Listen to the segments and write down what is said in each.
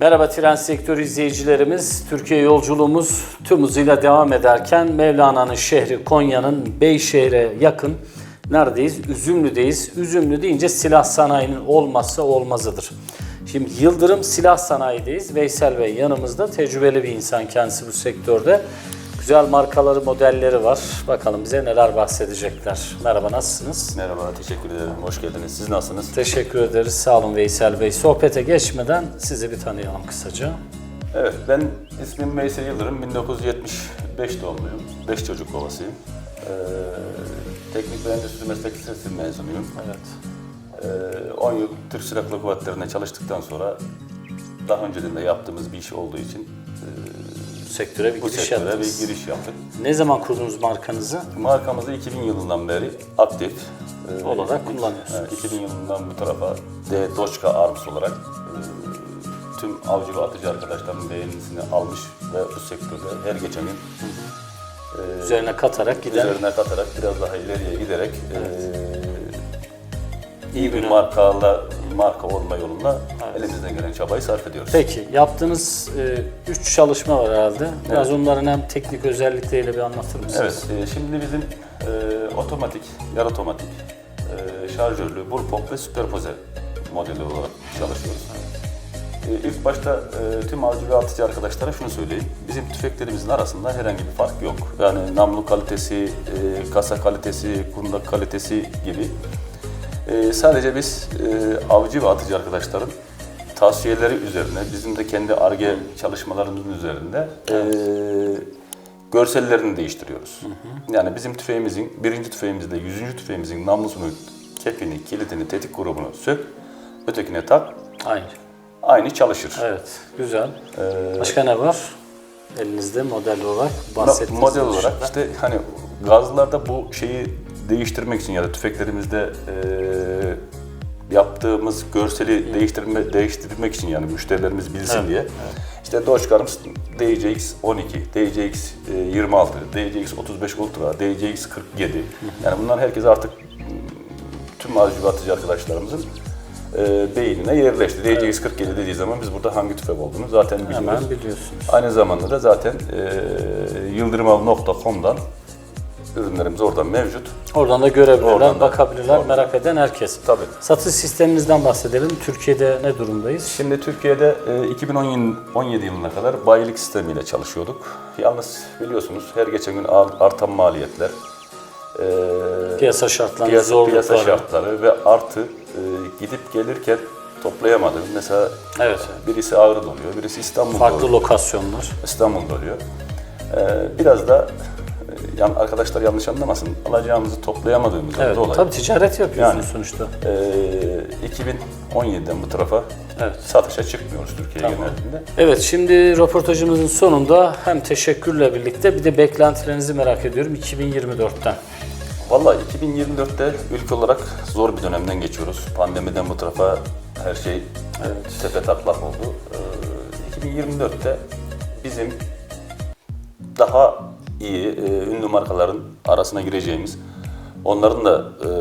Merhaba tren sektörü izleyicilerimiz. Türkiye yolculuğumuz tüm hızıyla devam ederken Mevlana'nın şehri Konya'nın Beyşehir'e yakın neredeyiz? Üzümlü'deyiz. Üzümlü deyince silah sanayinin olmazsa olmazıdır. Şimdi Yıldırım Silah Sanayi'deyiz. Veysel Bey yanımızda tecrübeli bir insan kendisi bu sektörde. Güzel markaları, modelleri var. Bakalım bize neler bahsedecekler. Merhaba nasılsınız? Merhaba, teşekkür ederim. Hoş geldiniz. Siz nasılsınız? Teşekkür ederiz. Sağ olun Veysel Bey. Sohbete geçmeden sizi bir tanıyalım kısaca. Evet, ben ismim Veysel Yıldırım. 1975 doğumluyum. 5 çocuk babasıyım. Ee, teknik ve endüstri meslek lisesi mezunuyum. Evet. Ee, 10 yıl Türk Silahlı Kuvvetleri'nde çalıştıktan sonra daha önceden de yaptığımız bir iş olduğu için Sektöre bir bu giriş sektöre yaptınız. bir giriş yaptık. Ne zaman kurdunuz markanızı? Markamızı 2000 yılından beri aktif e, Olarak kullanıyorsunuz. Evet, 2000 yılından bu tarafa D. Doçka Arms olarak e, tüm avcı ve atıcı arkadaşların beğenisini almış ve bu sektörde her geçen gün Üzerine katarak giden üzerine katarak biraz daha ileriye giderek e, iyi bir ürün. Marka olma yolunda elimizden gelen çabayı sarf ediyoruz. Peki yaptığınız 3 çalışma var herhalde. Biraz onların hem teknik özellikleriyle bir anlatır mısınız? Evet, e, şimdi bizim e, otomatik, yarı otomatik, e, şarjörlü, bullpop ve süperpoze modeli olarak çalışıyoruz. E, ilk başta e, tüm avcı ve atıcı arkadaşlara şunu söyleyeyim. Bizim tüfeklerimizin arasında herhangi bir fark yok. Yani namlu kalitesi, e, kasa kalitesi, kundak kalitesi gibi. E, sadece biz e, avcı ve atıcı arkadaşların tavsiyeleri üzerine, bizim de kendi ARGE çalışmalarımızın üzerinde e, görsellerini değiştiriyoruz. Yani bizim tüfeğimizin, birinci tüfeğimizde, yüzüncü tüfeğimizin namlusunu, kepini, kilidini, tetik grubunu sök, ötekine tak, Aynı. aynı çalışır. Evet, güzel. Ee, Başka ne var? Elinizde model olarak bahsettiğiniz model olarak dışında. işte hani gazlarda bu şeyi değiştirmek için ya da tüfeklerimizde eee, yaptığımız görseli değiştirme, değiştirmek için yani müşterilerimiz bilsin Evet, diye. İşte Dodge Carms DCX 12, DCX e, 26, DCX 35 Ultra, DCX 47. Yani bunlar herkes artık tüm avcı ve atıcı arkadaşlarımızın e, beynine yerleşti. DCX 47 dediği zaman biz burada hangi tüfek olduğunu zaten biliyoruz. Hemen biliyorsunuz. Aynı zamanda da zaten e, yıldırımav.com'dan ürünlerimiz oradan mevcut. Oradan da görebilirler, Oradan da- bakabilirler, oradan. merak eden herkes. Tabii. Satış sisteminizden bahsedelim. Türkiye'de ne durumdayız? Şimdi Türkiye'de e, 2017 yılına kadar bayilik sistemiyle çalışıyorduk. Yalnız biliyorsunuz her geçen gün ar- artan maliyetler, e, Piyasa şartları, piyasa, zorlukları. piyasa şartları ve artı e, gidip gelirken toplayamadığım mesela Evet. birisi Ağrı'da oluyor, birisi İstanbul'da Farklı oluyor. lokasyonlar. İstanbul'da oluyor. Ee, biraz da e, yan, arkadaşlar yanlış anlamasın, alacağımızı toplayamadığımızdan Evet, dolayı tabii ticaret yapıyorsunuz Yani. sonuçta. e, 2017'den bu tarafa Evet. satışa çıkmıyoruz Türkiye Tamam. genelinde. Evet, şimdi röportajımızın sonunda hem teşekkürle birlikte bir de beklentilerinizi merak ediyorum 2024'ten. Vallahi 2024'te ülke olarak zor bir dönemden geçiyoruz. Pandemiden bu tarafa her şey tepe taklak oldu. Ee, 2024'te bizim daha iyi e, ünlü markaların arasına gireceğimiz, onların da e, e,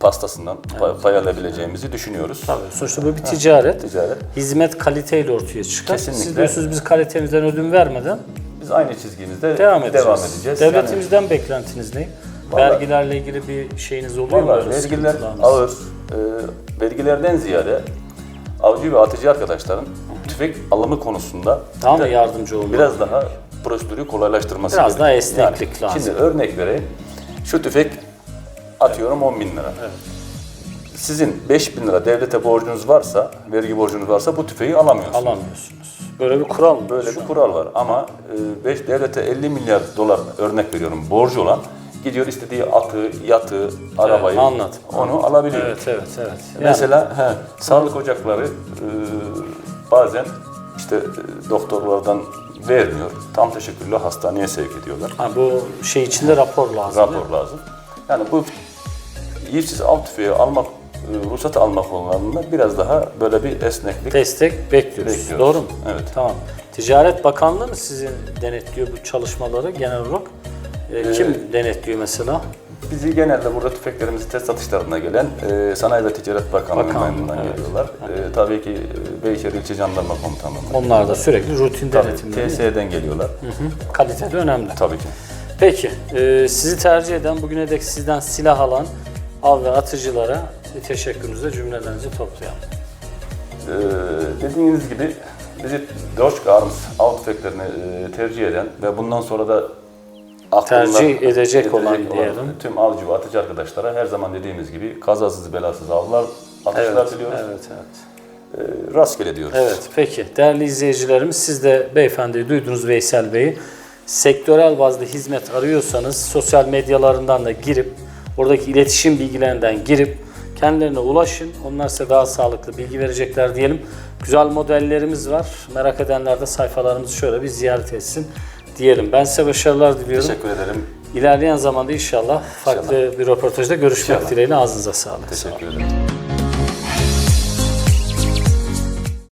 pastasından pay, pay alabileceğimizi düşünüyoruz. Tabii, sonuçta bu bir ticaret. Ticaret. Hizmet kaliteyle ortaya çıkar. Siz Kesinlikle. diyorsunuz biz kalitemizden ödün vermeden Biz aynı çizgimizde devam edeceğiz. devam edeceğiz. Devletimizden beklentiniz ne? Vallahi- Vergilerle ilgili bir şeyiniz oluyor mu? Vergiler ağır. Ee, vergilerden ziyade avcı ve atıcı arkadaşların tüfek alımı konusunda Daha mı yardımcı olmalı? biraz daha prosedürü kolaylaştırması Biraz gerekiyor. daha esneklik lazım. Şimdi örnek vereyim. Şu tüfek atıyorum 10 bin lira. Sizin 5 bin lira devlete borcunuz varsa, vergi borcunuz varsa bu tüfeği alamıyorsunuz. Alamıyorsunuz. Böyle bir kural mı? Böyle bir kural var ama 5 devlete 50 milyar dolar örnek veriyorum borcu olan gidiyor istediği atı, yatı, arabayı anladım. onu alabiliyor. Evet, evet, evet. Yani- Mesela he, sağlık ocakları e, bazen işte e, doktorlardan vermiyor. Tam teşekkürlü hastaneye sevk ediyorlar. Ha, bu şey içinde rapor lazım. değil? Rapor lazım. Yani bu yiğitsiz av tüfeği almak, e, ruhsat almak konularında biraz daha böyle bir esneklik Destek bekliyoruz. Bekliyoruz. Doğru mu? Evet. Tamam. Ticaret Bakanlığı mı sizin denetliyor bu çalışmaları genel olarak? Ee, kim denetliyor mesela? Bizi genelde burada tüfeklerimizi test atışlarına gelen e, Sanayi ve Ticaret Bakanlığı'ndan Bakanlığı, evet. geliyorlar. E, tabii ki e, Beyşehir İlçe Jandarma Komutanlığı'ndan. Onlar da sürekli rutin mi? TSE'den geliyorlar. Hı, Kalite de önemli. Tabii ki. Peki, e, sizi tercih eden, bugüne dek sizden silah alan av ve atıcılara bir teşekkürünüzü, cümlelerinizi toplayalım. Ee, dediğiniz gibi bizi Doşka Arms av tüfeklerini e, tercih eden ve bundan sonra da aklında Tercih edecek olan diyelim. tüm avcı ve atıcı arkadaşlara her zaman dediğimiz gibi kazasız belasız avlar, atışlar Evet, diliyoruz. evet, evet. Ee, rastgele diyoruz. Evet, peki. Değerli izleyicilerimiz, siz de beyefendiyi duydunuz Veysel Bey'i. Sektörel bazda hizmet arıyorsanız sosyal medyalarından da girip, oradaki iletişim bilgilerinden girip kendilerine ulaşın. Onlar size daha sağlıklı bilgi verecekler diyelim. Güzel modellerimiz var. Merak edenler de sayfalarımızı şöyle bir ziyaret etsin diyelim. Ben size başarılar diliyorum. Teşekkür ederim. İlerleyen zamanda inşallah farklı bir röportajda görüşmek İnşallah. dileğiyle ağzınıza sağlık. Teşekkür ederim.